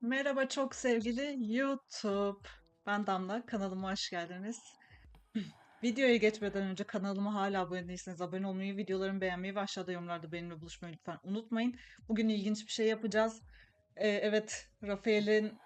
Merhaba çok sevgili YouTube. Ben Damla, kanalıma hoş geldiniz. Videoya geçmeden önce kanalıma hala abone değilseniz abone olmayı, videolarımı beğenmeyi ve aşağıda yorumlarda benimle buluşmayı lütfen unutmayın. Bugün ilginç bir şey yapacağız. Ee, evet, Rafael'in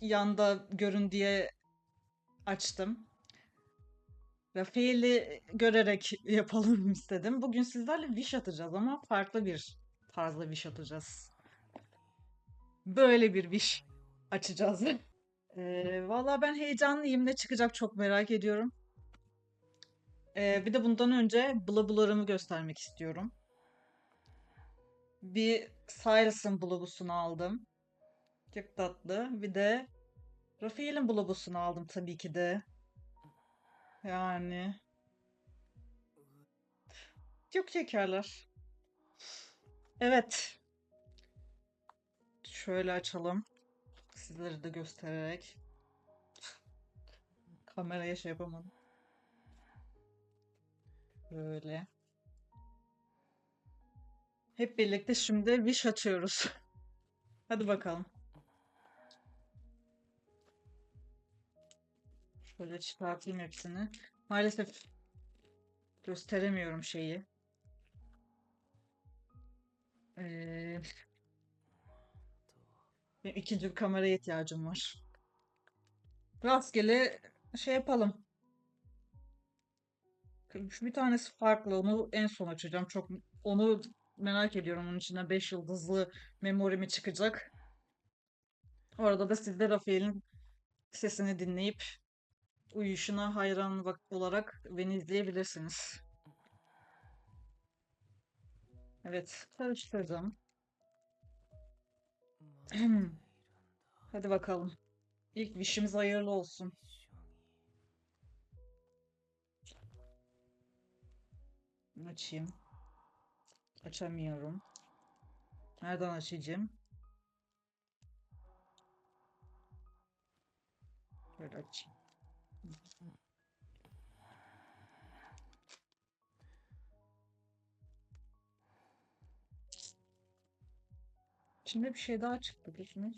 yanda görün diye açtım. Rafael'i görerek yapalım istedim. Bugün sizlerle wish atacağız ama farklı bir tarzda wish atacağız. Böyle bir wish açacağız. Ee, valla ben heyecanlıyım. Ne çıkacak çok merak ediyorum. Ee, bir de bundan önce blablarımı göstermek istiyorum. Bir Silas'ın blabusunu aldım. Çok tatlı. Bir de Rafael'in blabusunu aldım tabii ki de. Yani. Çok şekerler. Evet. Şöyle açalım. Sizleri de göstererek. Kameraya şey yapamadım. Böyle. Hep birlikte şimdi wish açıyoruz. Hadi bakalım. Şöyle çıkartayım hepsini. Maalesef gösteremiyorum şeyi. Ee, benim ikinci bir kameraya ihtiyacım var. Rastgele şey yapalım. Şu bir tanesi farklı. Onu en son açacağım. Çok onu merak ediyorum. Onun içinde 5 yıldızlı memori mi çıkacak? Orada da siz de Rafael'in sesini dinleyip uyuşuna hayran olarak beni izleyebilirsiniz. Evet, karıştırdım. Hadi bakalım. İlk wish'imiz hayırlı olsun. Açayım. Açamıyorum. Nereden açacağım? Böyle açayım. İçinde bir şey daha çıktı. Ne?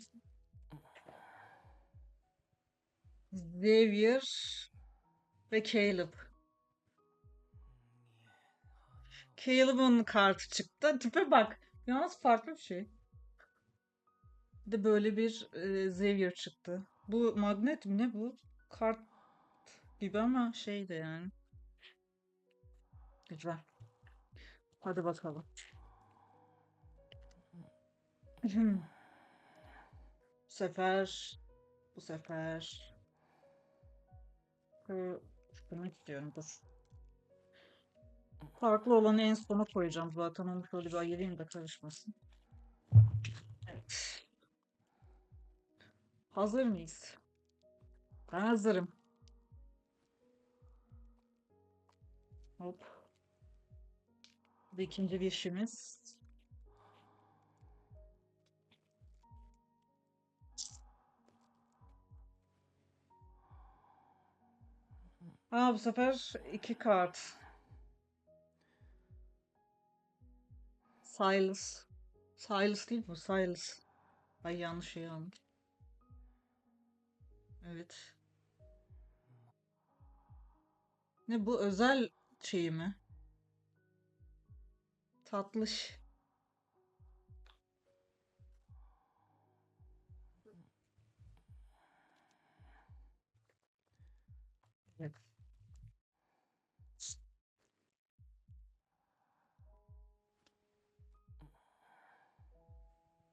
Xavier ve Caleb. Caleb'ın kartı çıktı. Tipe bak. Yalnız farklı bir şey. Bir de böyle bir e, Xavier çıktı. Bu magnet mi ne bu? Kart gibi ama şey de yani. Güzel. Hadi bakalım. Bu sefer bu sefer şu- şunu istiyorum dur. Farklı olanı en sona koyacağım zaten onu şöyle bir ayırayım da karışmasın. Evet. Hazır mıyız? Ben hazırım. Hop. Bu ikinci bir işimiz. Aa bu sefer iki kart. Silas. Silas değil bu, Silas. Ay yanlış şey aldım. Evet. Ne bu özel şey mi? Tatlış.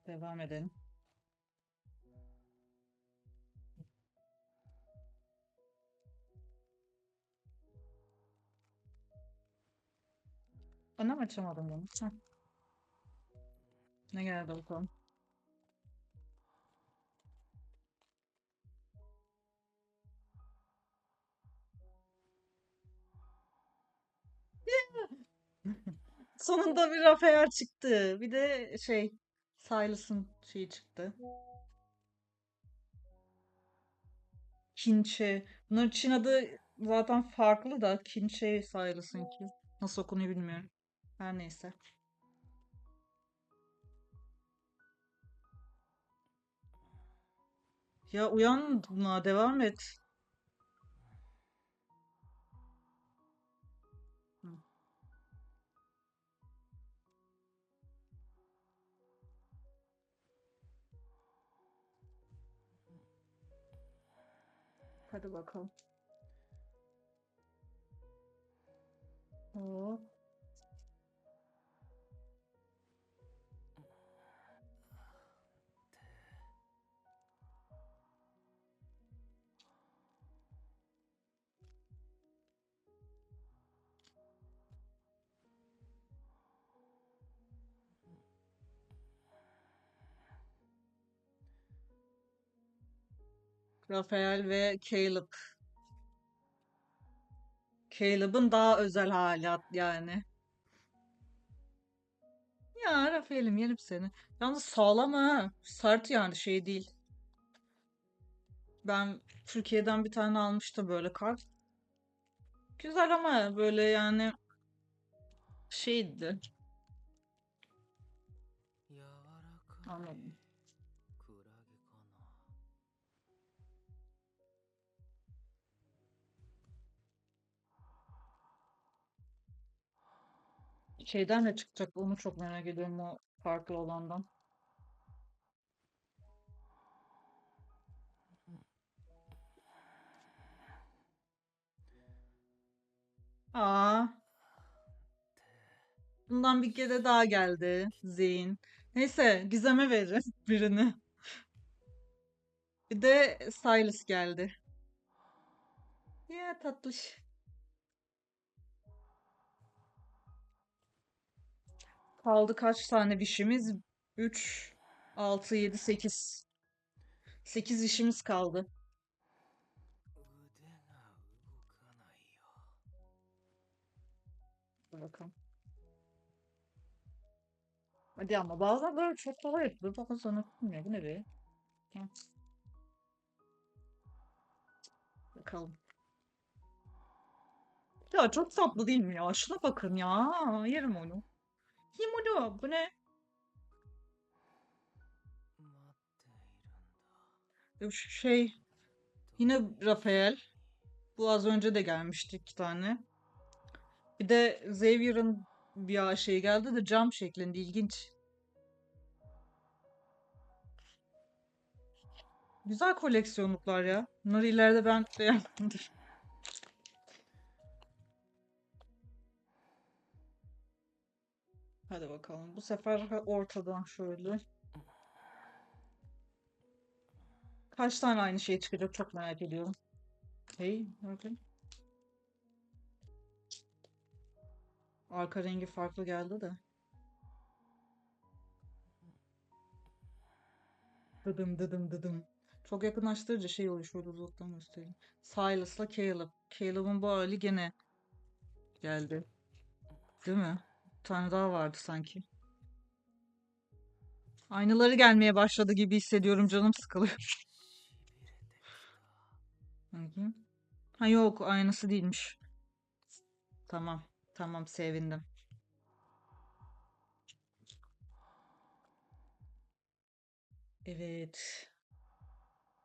Devam edelim. Anam açamadım bunu. Heh. Ne geldi bakalım. Sonunda bir Rafael çıktı. Bir de şey Silas'ın şeyi çıktı. Kinçe. Bunların Çin adı zaten farklı da Kinçe Silas'ınki. Nasıl okunuyor bilmiyorum. Her neyse. Ya uyanma, devam et. Hadi bakalım. Hop. Rafael ve Caleb. Caleb'ın daha özel halat yani. Ya Rafael'im yerim seni. Yalnız sağlam ha. Sert yani şey değil. Ben Türkiye'den bir tane almıştım böyle kart. Güzel ama böyle yani şeydi. Anladım. Şeyden ne çıkacak onu çok merak ediyorum o farklı olandan. Aa, bundan bir kere daha geldi Zeyn. Neyse Gizem'e verin birini. Bir de Silas geldi. Ya tatlış. kaldı kaç tane dişimiz? 3, 6, 7, 8. 8 dişimiz kaldı. Bakalım. Hadi ama bazen böyle çok kolay yapılır. Fakat sonra ne bu ne be? Bakalım. Ya çok tatlı değil mi ya? Şuna bakın ya. Yerim onu. Himuro bu ne? Şey yine Rafael. Bu az önce de gelmişti iki tane. Bir de Xavier'ın bir şey geldi de cam şeklinde ilginç. Güzel koleksiyonluklar ya. Bunları ileride ben beğendim. Hadi bakalım. Bu sefer ortadan şöyle. Kaç tane aynı şey çıkacak çok merak ediyorum. Hey, bakın. Arka rengi farklı geldi de. Dıdım dıdım dıdım. Çok yakınlaştırınca şey oluyor. Şöyle uzaktan göstereyim. Silas'la Caleb. Caleb'ın bu hali gene geldi. Değil mi? tane daha vardı sanki. Aynaları gelmeye başladı gibi hissediyorum. Canım sıkılıyor. Bakayım. Ha yok aynası değilmiş. Tamam. Tamam sevindim. Evet.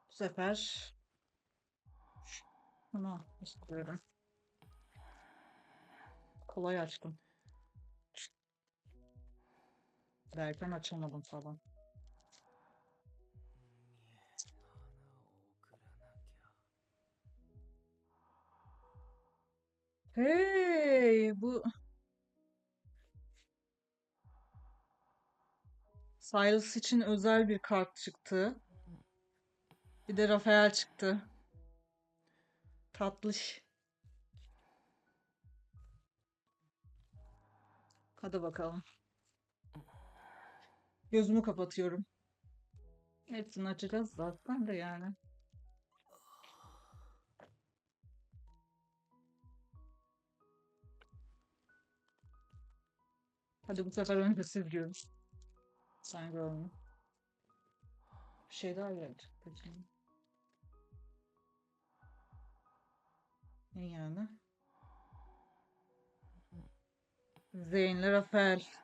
Bu sefer bunu istiyorum. Kolay açtım. Derken açamadım falan. Hey bu Silas için özel bir kart çıktı. Bir de Rafael çıktı. Tatlış. Hadi bakalım. Gözümü kapatıyorum. Hepsini açacağız zaten de yani. Hadi bu sefer önce siz görün. Sen görme. Bir şey daha geldi. Ne yani? Zeyn'le Rafael.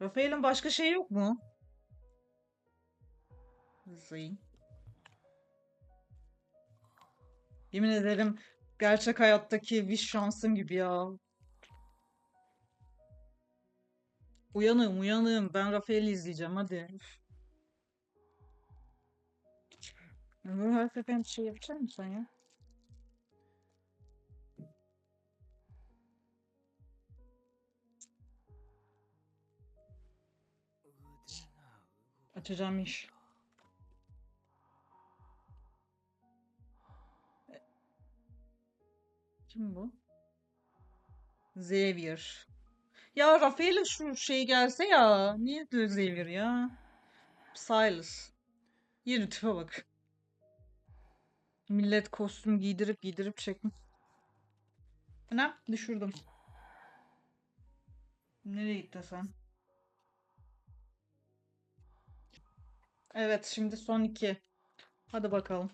Rafael'in başka şeyi yok mu? Zing. Yemin ederim gerçek hayattaki Wish şansım gibi ya. Uyanığım uyanığım. Ben Rafael'i izleyeceğim hadi. Böyle her seferinde şey yapacak mısın ya? Açacağım iş. Kim bu? Xavier. Ya Rafael'e şu şey gelse ya. Niye diyor Xavier ya? Silas. Yeni tipe bak. Millet kostüm giydirip giydirip çekmiş. Ne? Düşürdüm. Nereye gitti sen? Evet, şimdi son iki. Hadi bakalım.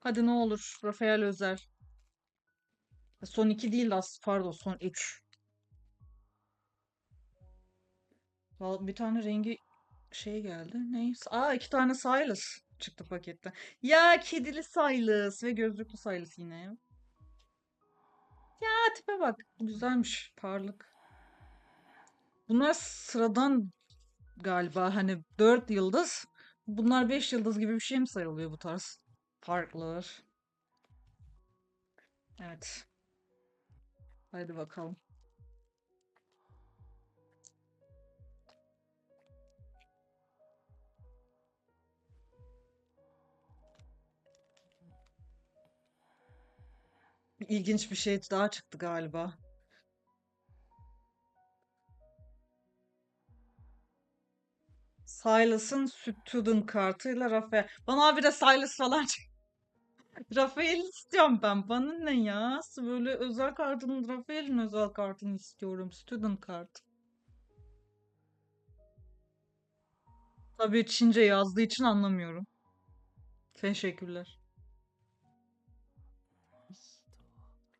Hadi ne olur. Rafael Özel. Son iki değil de as- pardon son üç. Val- Bir tane rengi şey geldi. Neyse. Aa iki tane Silas çıktı pakette. Ya kedili Silas ve gözlüklü Silas yine ya. Tipe bak. Güzelmiş. Parlık. Bunlar sıradan galiba. Hani 4 yıldız. Bunlar 5 yıldız gibi bir şey mi sayılıyor bu tarz? Farklılar. Evet. Haydi bakalım. İlginç bir şey daha çıktı galiba. Silas'ın Student kartıyla Rafael. Bana abi de Silas falan. Rafael istiyorum ben. Bana ne ya? Böyle özel kartının Rafael'in özel kartını istiyorum. Student kart. Tabii Çince yazdığı için anlamıyorum. Teşekkürler.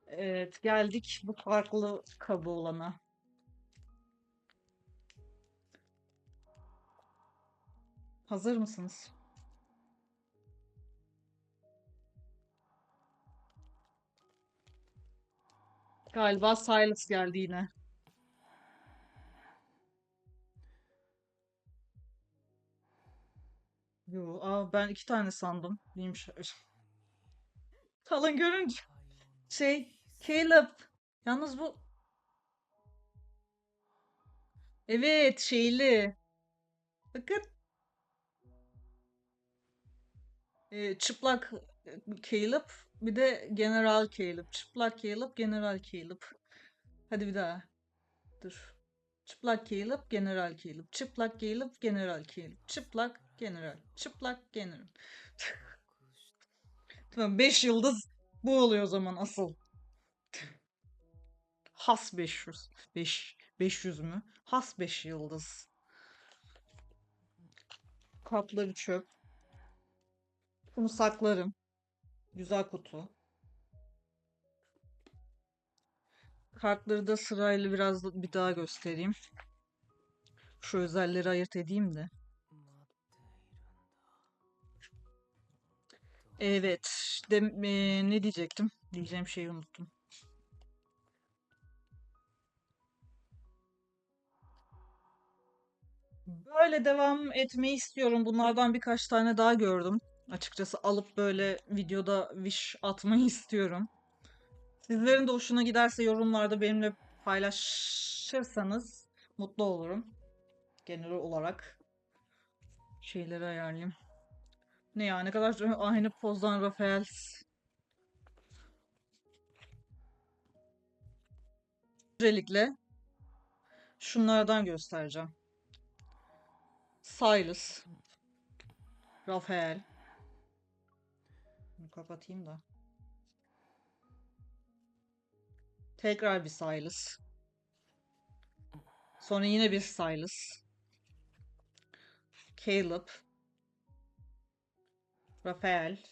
Evet, geldik bu farklı kabı olana. Hazır mısınız? Galiba Silas geldi yine. Yo, aa ben iki tane sandım. Değilmiş. Kalın görünce. Şey, Caleb. Yalnız bu evet şeyli. Bakın. Ee, çıplak e, Caleb. Bir de General Caleb. Çıplak Caleb, General Caleb. Hadi bir daha. Dur. Çıplak Caleb, General Caleb. Çıplak Caleb, General Caleb. Çıplak, General. Çıplak, General. Tamam 5 yıldız bu oluyor o zaman asıl. Has 500. 5 500 mü? Has 5 yıldız. Kapları çöp. Bunu saklarım. Güzel kutu. Kartları da sırayla biraz bir daha göstereyim. Şu özelleri ayırt edeyim de. Evet. Dem eee, ne diyecektim? Diyeceğim şeyi unuttum. Böyle devam etmeyi istiyorum. Bunlardan birkaç tane daha gördüm. Açıkçası alıp böyle videoda wish atmayı istiyorum. Sizlerin de hoşuna giderse yorumlarda benimle paylaşırsanız mutlu olurum. Genel olarak şeyleri ayarlayayım. Ne ya ne kadar aynı pozdan Rafael. Öncelikle şunlardan göstereceğim. Silas. Rafael. Kapatayım da. Tekrar bir Silas. Sonra yine bir Silas. Caleb. Rafael.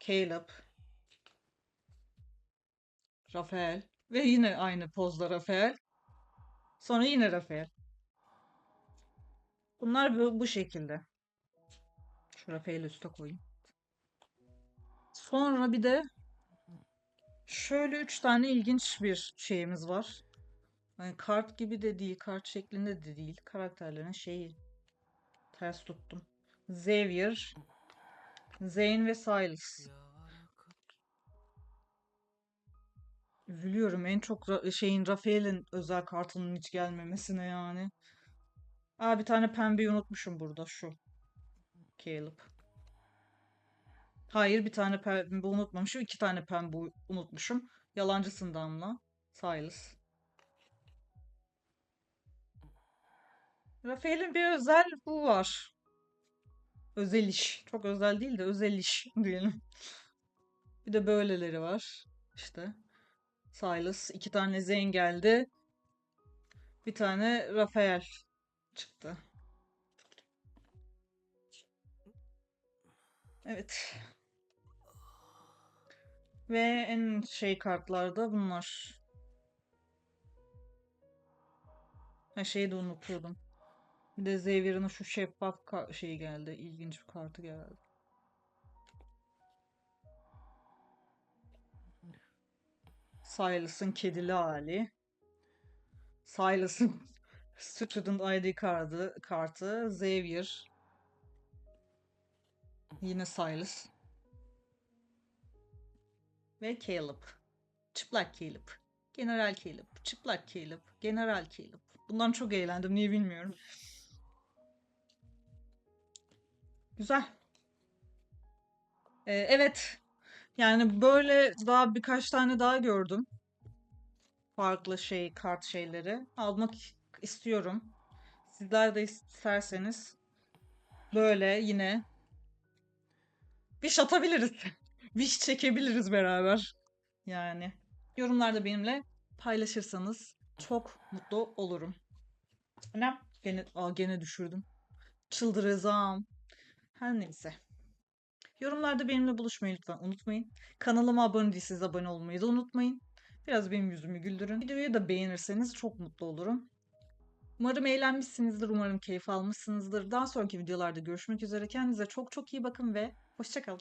Caleb. Rafael. Ve yine aynı pozda Rafael. Sonra yine Rafael. Bunlar bu, bu şekilde. Şu Rafael'i üste koyayım. Sonra bir de şöyle üç tane ilginç bir şeyimiz var. Yani kart gibi de değil, kart şeklinde de değil. Karakterlerin şeyi. Ters tuttum. Xavier, Zane ve Silas. Üzülüyorum en çok şeyin Rafael'in özel kartının hiç gelmemesine yani. Aa bir tane pembeyi unutmuşum burada şu. Caleb. Hayır bir tane pembe unutmamışım. iki tane pembe unutmuşum. Yalancısın Damla. Silas. Rafael'in bir özel bu var. Özel iş. Çok özel değil de özel iş diyelim. Bir de böyleleri var. İşte. Silas. iki tane Zane geldi. Bir tane Rafael çıktı. Evet. Ve en şey kartlarda bunlar. Ha şeyi de unutuyordum. Bir de Xavier'ın şu şeffaf şeyi geldi. İlginç bir kartı geldi. Silas'ın kedili hali. Silas'ın Student ID kartı, kartı. Xavier. Yine Silas. Ve Caleb. Çıplak Caleb. General Caleb. Çıplak Caleb. General Caleb. Bundan çok eğlendim. Niye bilmiyorum. Güzel. Ee, evet. Yani böyle daha birkaç tane daha gördüm. Farklı şey, kart şeyleri. Almak istiyorum. Sizler de isterseniz böyle yine wish atabiliriz. Wish çekebiliriz beraber. Yani yorumlarda benimle paylaşırsanız çok mutlu olurum. Ne? Gene, aa, gene düşürdüm. Çıldıracağım. Her neyse. Yorumlarda benimle buluşmayı lütfen unutmayın. Kanalıma abone değilseniz abone olmayı da unutmayın. Biraz benim yüzümü güldürün. Videoyu da beğenirseniz çok mutlu olurum. Umarım eğlenmişsinizdir, umarım keyif almışsınızdır. Daha sonraki videolarda görüşmek üzere. Kendinize çok çok iyi bakın ve hoşçakalın.